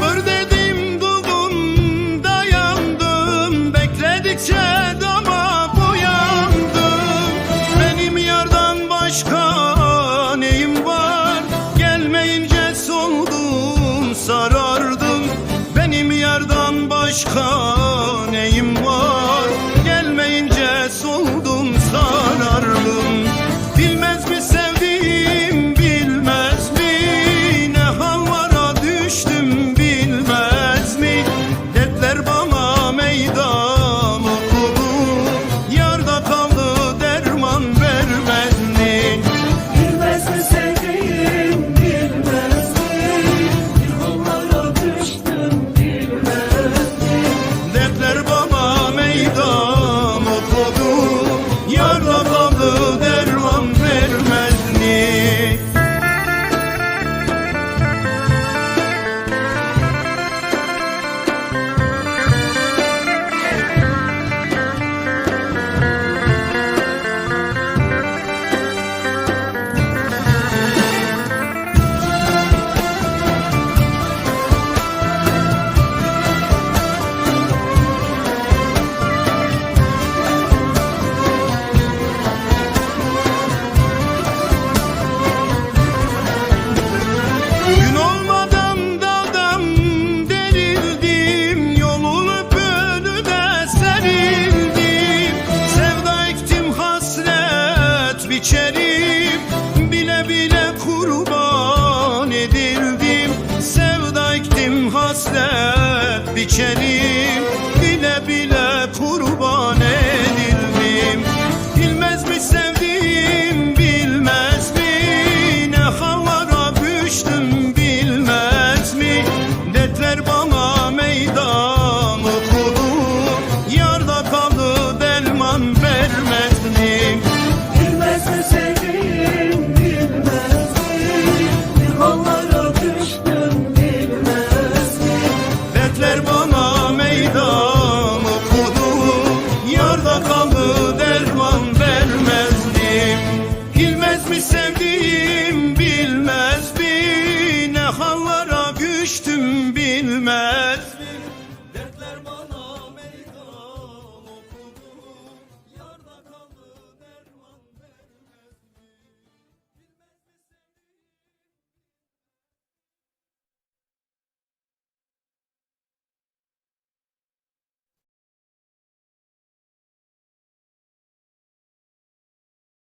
Sabır dedim durdum dayandım. Bekledikçe dama boyandım. Benim yardan başka neyim var? Gelmeyince soldum sarardım. Benim yardan başka içerim Bile bile kurban edildim Bilmez mi sevdiğim bilmez mi? Ne havalara düştüm bilmez mi? Dertler bana meydan